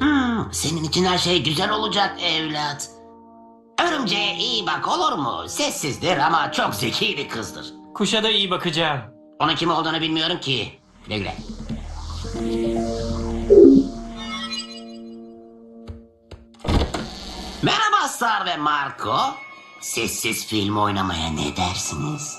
Hmm, senin için her şey güzel olacak evlat. Örümceğe iyi bak olur mu? Sessizdir ama çok zeki bir kızdır. Kuşa da iyi bakacağım. Onun kim olduğunu bilmiyorum ki. Güle güle. Merhaba Star ve Marco. Sessiz film oynamaya ne dersiniz?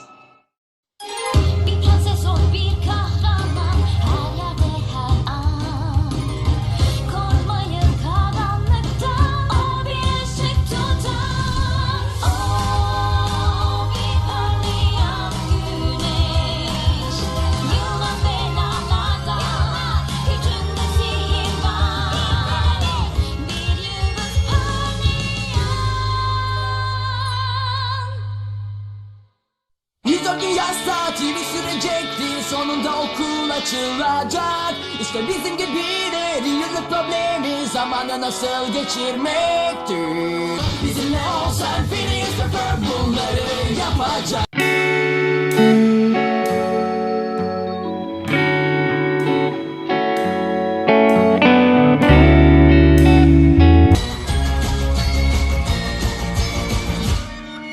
Zamanı nasıl geçirmektir? Bizimle olsan ve Ferb bunları yapacak.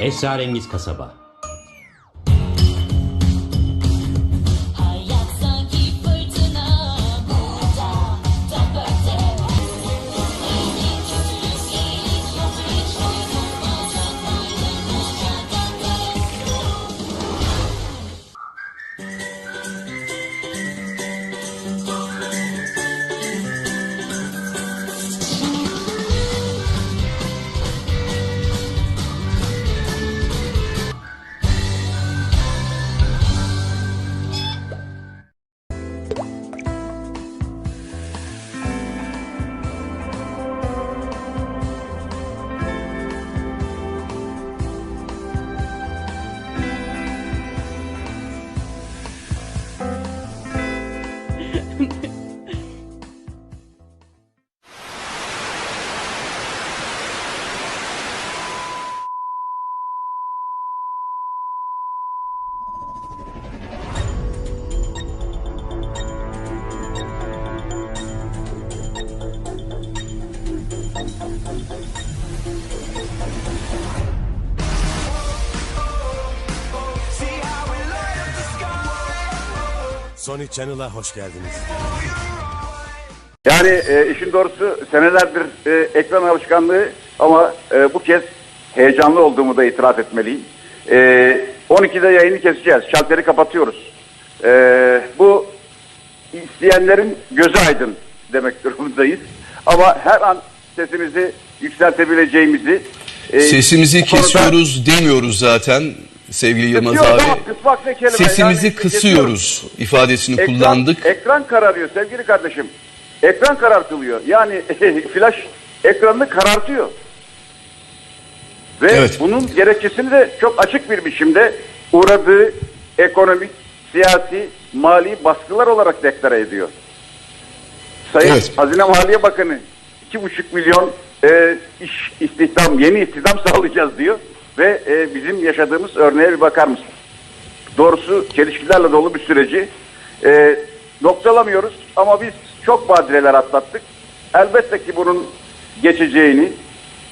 Esrarengiz Kasaba Sonic Channel'a hoş geldiniz. Yani e, işin doğrusu senelerdir e, ekran alışkanlığı ama e, bu kez heyecanlı olduğumu da itiraf etmeliyim. E, 12'de yayını keseceğiz. Şalteri kapatıyoruz. E, bu isteyenlerin gözü aydın demek durumundayız. Ama her an sesimizi yükseltebileceğimizi e, Sesimizi kesiyoruz demiyoruz zaten sevgili Yılmaz Kısıyoruz abi. kısmak ne kelime? Sesimizi Yani kısıyoruz ifadesini Ekran, kullandık. ekran kararıyor sevgili kardeşim. Ekran karartılıyor. Yani flash ekranını karartıyor. Ve Evet. bunun gerekçesini de çok açık bir biçimde uğradığı ekonomik, siyasi, mali baskılar olarak deklare ediyor. Sayın Evet. Hazine Maliye Bakanı 2,5 milyon e, iş istihdam, yeni istihdam sağlayacağız diyor. Ve e, bizim yaşadığımız örneğe bir bakar mısın? Doğrusu çelişkilerle dolu bir süreci e, noktalamıyoruz ama biz çok badireler atlattık. Elbette ki bunun geçeceğini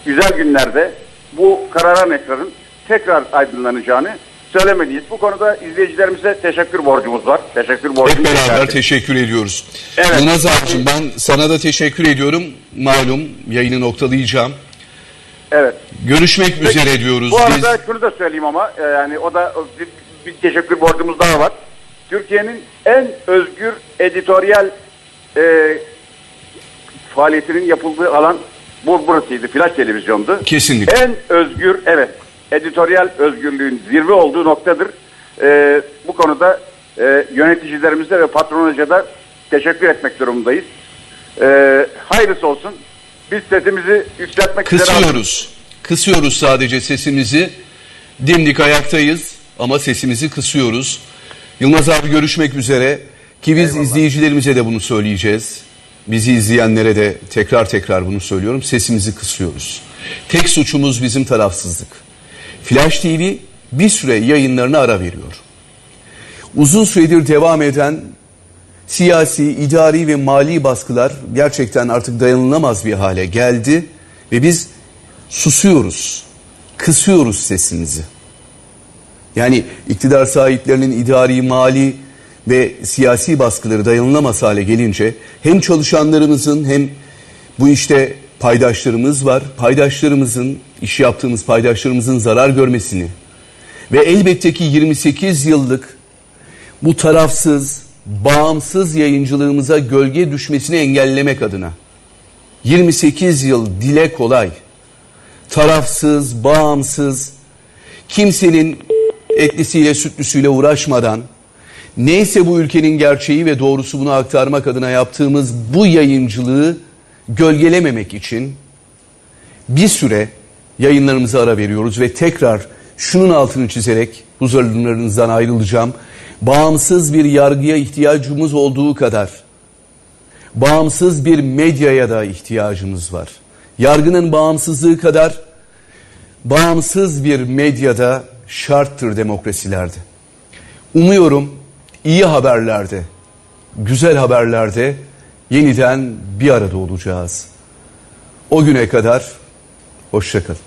güzel günlerde bu kararan ekranın tekrar aydınlanacağını söylemeliyiz. Bu konuda izleyicilerimize teşekkür borcumuz var. Teşekkür Hep borcumuz beraber var. teşekkür ediyoruz. Evet. Yılmaz abicim ben sana da teşekkür ediyorum. Malum yayını noktalayacağım. Evet. Görüşmek üzere diyoruz Bu biz. arada şunu da söyleyeyim ama e, yani o da bir, bir teşekkür borcumuz daha var. Türkiye'nin en özgür editoryal e, faaliyetinin yapıldığı alan bu burasıydı. Flash televizyondu. Kesinlikle. En özgür evet editoryal özgürlüğün zirve olduğu noktadır. E, bu konuda e, yöneticilerimize ve patronaja da teşekkür etmek durumundayız. E, hayırlısı olsun. Biz sesimizi yükseltmek üzere Kısıyoruz. Kısıyoruz sadece sesimizi. Dimdik ayaktayız ama sesimizi kısıyoruz. Yılmaz abi görüşmek üzere. Ki biz izleyicilerimize de bunu söyleyeceğiz. Bizi izleyenlere de tekrar tekrar bunu söylüyorum. Sesimizi kısıyoruz. Tek suçumuz bizim tarafsızlık. Flash TV bir süre yayınlarına ara veriyor. Uzun süredir devam eden Siyasi, idari ve mali baskılar gerçekten artık dayanılamaz bir hale geldi ve biz susuyoruz, kısıyoruz sesimizi. Yani iktidar sahiplerinin idari, mali ve siyasi baskıları dayanılamaz hale gelince hem çalışanlarımızın hem bu işte paydaşlarımız var. Paydaşlarımızın, iş yaptığımız paydaşlarımızın zarar görmesini ve elbette ki 28 yıllık bu tarafsız, bağımsız yayıncılığımıza gölge düşmesini engellemek adına 28 yıl dile kolay, tarafsız, bağımsız, kimsenin etlisiyle sütlüsüyle uğraşmadan neyse bu ülkenin gerçeği ve doğrusu bunu aktarmak adına yaptığımız bu yayıncılığı gölgelememek için bir süre yayınlarımıza ara veriyoruz ve tekrar şunun altını çizerek huzurlarınızdan ayrılacağım. Bağımsız bir yargıya ihtiyacımız olduğu kadar bağımsız bir medyaya da ihtiyacımız var. Yargının bağımsızlığı kadar bağımsız bir medyada şarttır demokrasilerde. Umuyorum iyi haberlerde, güzel haberlerde yeniden bir arada olacağız. O güne kadar hoşçakalın.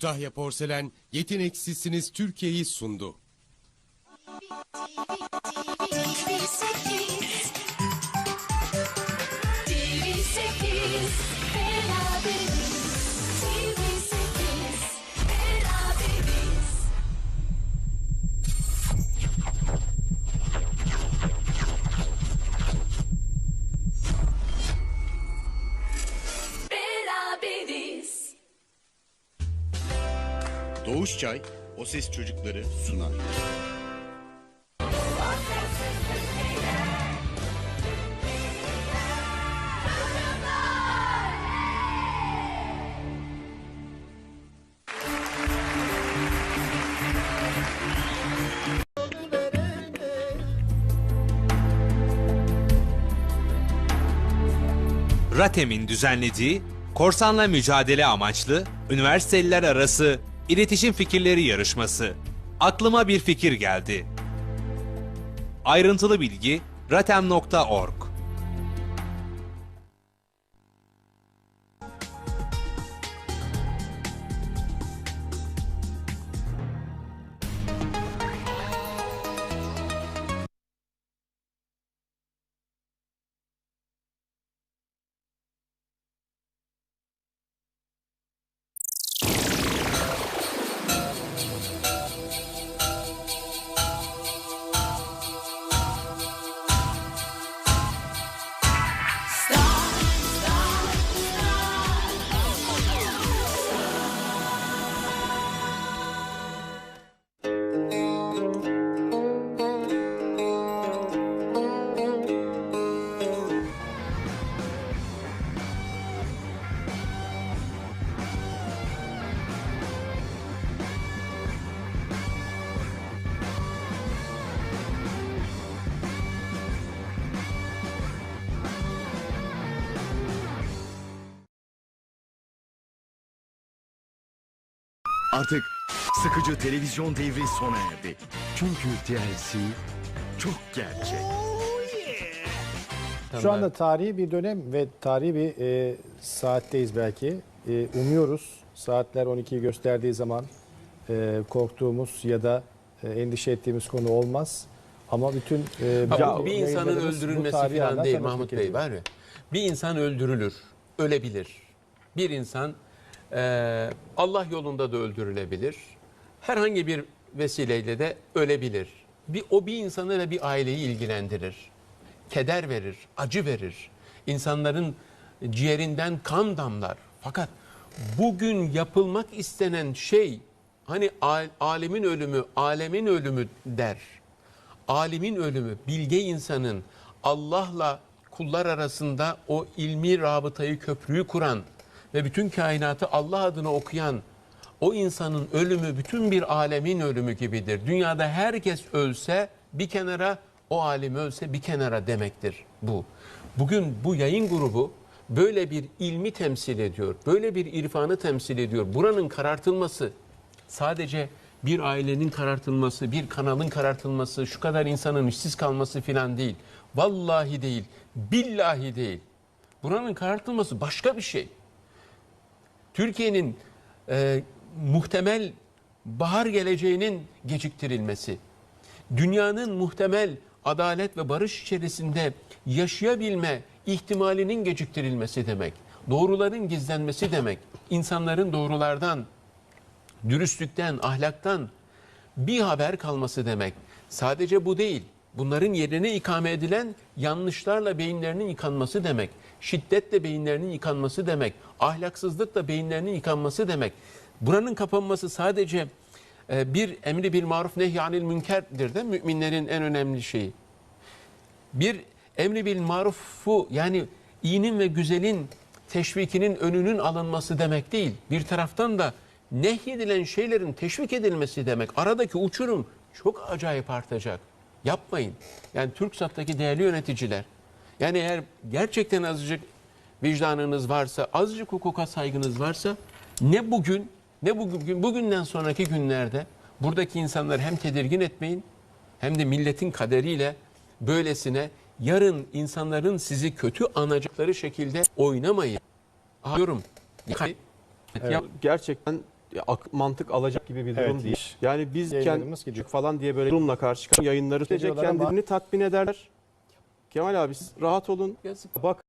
Kütahya Porselen yeteneksizsiniz Türkiye'yi sundu. Beraberiz. Doğuş Çay, o ses çocukları sunar. RATEM'in düzenlediği korsanla mücadele amaçlı üniversiteliler arası iletişim fikirleri yarışması. Aklıma bir fikir geldi. Ayrıntılı bilgi ratem.org Artık sıkıcı televizyon devri sona erdi. Çünkü TLC çok gerçek. Şu anda tarihi bir dönem ve tarihi bir e, saatteyiz belki. E, umuyoruz saatler 12'yi gösterdiği zaman e, korktuğumuz ya da e, endişe ettiğimiz konu olmaz. Ama bütün e, belki bu bir insanın yayınlarımız bu öldürülmesi tarihi falan değil Mahmut Bey ediyor. var ya. Bir insan öldürülür, ölebilir. Bir insan eee, Allah yolunda da öldürülebilir. Herhangi bir vesileyle de ölebilir. Bir, o bir insanı ve bir aileyi ilgilendirir. Keder verir, acı verir. İnsanların ciğerinden kan damlar. Fakat bugün yapılmak istenen şey hani al- alemin ölümü, alemin ölümü der alimin ölümü, bilge insanın Allah'la kullar arasında o ilmi rabıtayı, köprüyü kuran ve bütün kainatı Allah adına okuyan o insanın ölümü bütün bir alemin ölümü gibidir. Dünyada herkes ölse bir kenara, o alim ölse bir kenara demektir bu. Bugün bu yayın grubu böyle bir ilmi temsil ediyor, böyle bir irfanı temsil ediyor. Buranın karartılması, sadece bir ailenin karartılması, bir kanalın karartılması, şu kadar insanın işsiz kalması filan değil. Vallahi değil, billahi değil. Buranın karartılması başka bir şey. Türkiye'nin e, muhtemel bahar geleceğinin geciktirilmesi, dünyanın muhtemel adalet ve barış içerisinde yaşayabilme ihtimalinin geciktirilmesi demek. Doğruların gizlenmesi demek. İnsanların doğrulardan, dürüstlükten, ahlaktan bir haber kalması demek. Sadece bu değil. Bunların yerine ikame edilen yanlışlarla beyinlerinin yıkanması demek. Şiddetle beyinlerinin yıkanması demek. Ahlaksızlıkla beyinlerinin yıkanması demek. Buranın kapanması sadece e, bir emri bil maruf nehyanil münkerdir de müminlerin en önemli şeyi. Bir emri bil marufu yani iyinin ve güzelin teşvikinin önünün alınması demek değil. Bir taraftan da nehyedilen şeylerin teşvik edilmesi demek. Aradaki uçurum çok acayip artacak. Yapmayın. Yani TürkSat'taki değerli yöneticiler. Yani eğer gerçekten azıcık vicdanınız varsa, azıcık hukuka saygınız varsa ne bugün ne bugün bugünden sonraki günlerde buradaki insanları hem tedirgin etmeyin hem de milletin kaderiyle böylesine yarın insanların sizi kötü anacakları şekilde oynamayın. Diyorum. Ya gerçekten ak- mantık alacak gibi bir durum Evet, değil. Yani biz Yayınlarımız kendi gidiyor. falan diye böyle durumla karşı karşıya yayınları Geliyorlar ama- kendilerini tatmin ederler. Kemal abi siz rahat olun. Yazık. Bak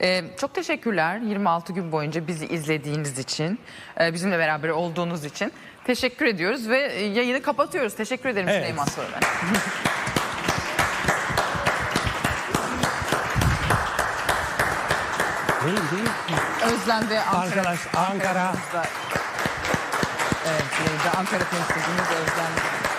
Ee, çok teşekkürler 26 gün boyunca bizi izlediğiniz için, e, bizimle beraber olduğunuz için. Teşekkür ediyoruz ve e, yayını kapatıyoruz. Teşekkür ederim Evet. Süleyman Soylu. Özlem de Ankara. Arkadaş, Ankara. Ankara'mızda. Evet, Ankara temsilcimiz Özlem.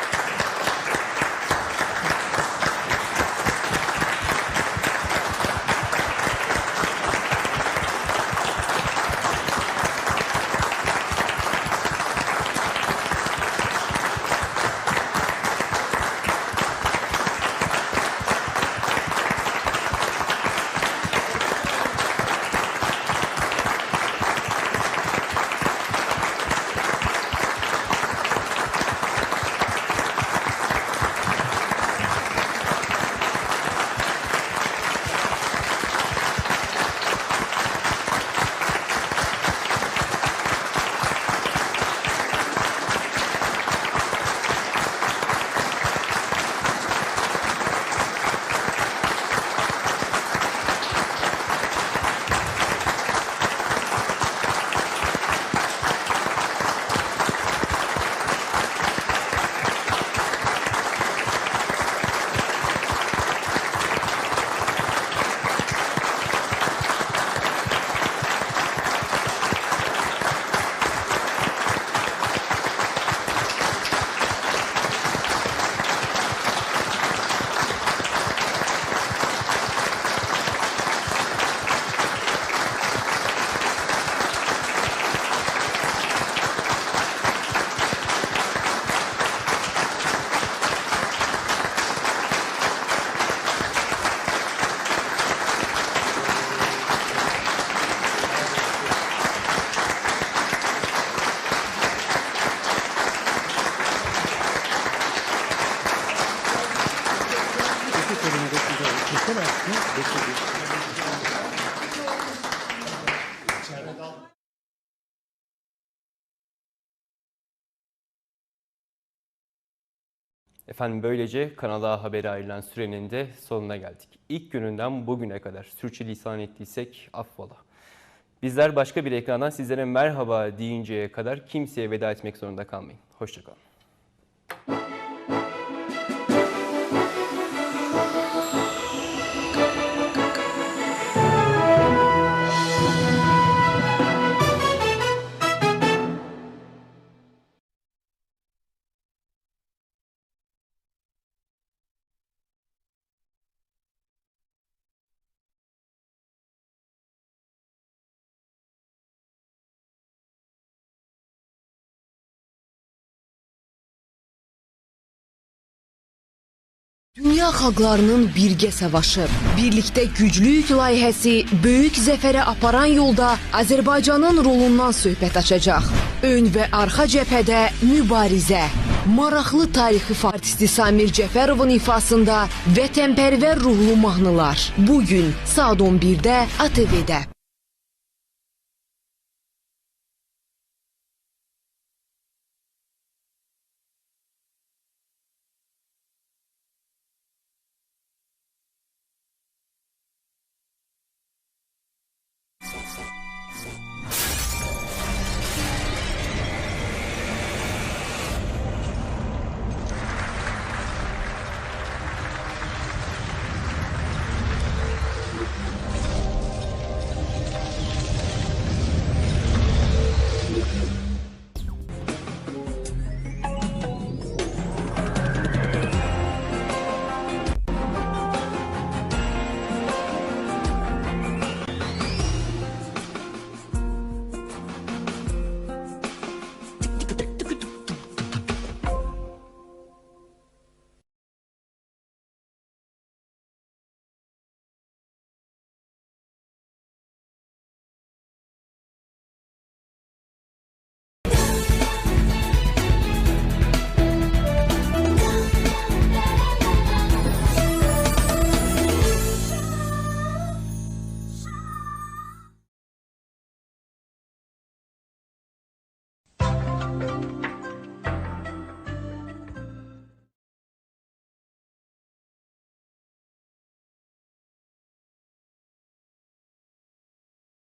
Efendim böylece Kanal A Haber'e ayrılan sürenin de sonuna geldik. İlk gününden bugüne kadar sürçülisan ettiysek affola. Bizler başka bir ekrandan sizlere merhaba deyinceye kadar kimseye veda etmek zorunda kalmayın. Hoşçakalın. Dünya xalqlarının birgə savaşı, birlikdə güclüyük layihəsi böyük zəfərə aparan yolda Azərbaycanın rolundan söhbət açacaq. Ön və arxa cəbhədə mübarizə. Maraqlı tarixi artisti Samir Cəfərovun ifasında vətənpərvər ruhlu mahnılar. Bu gün saat 11-də ATV-də.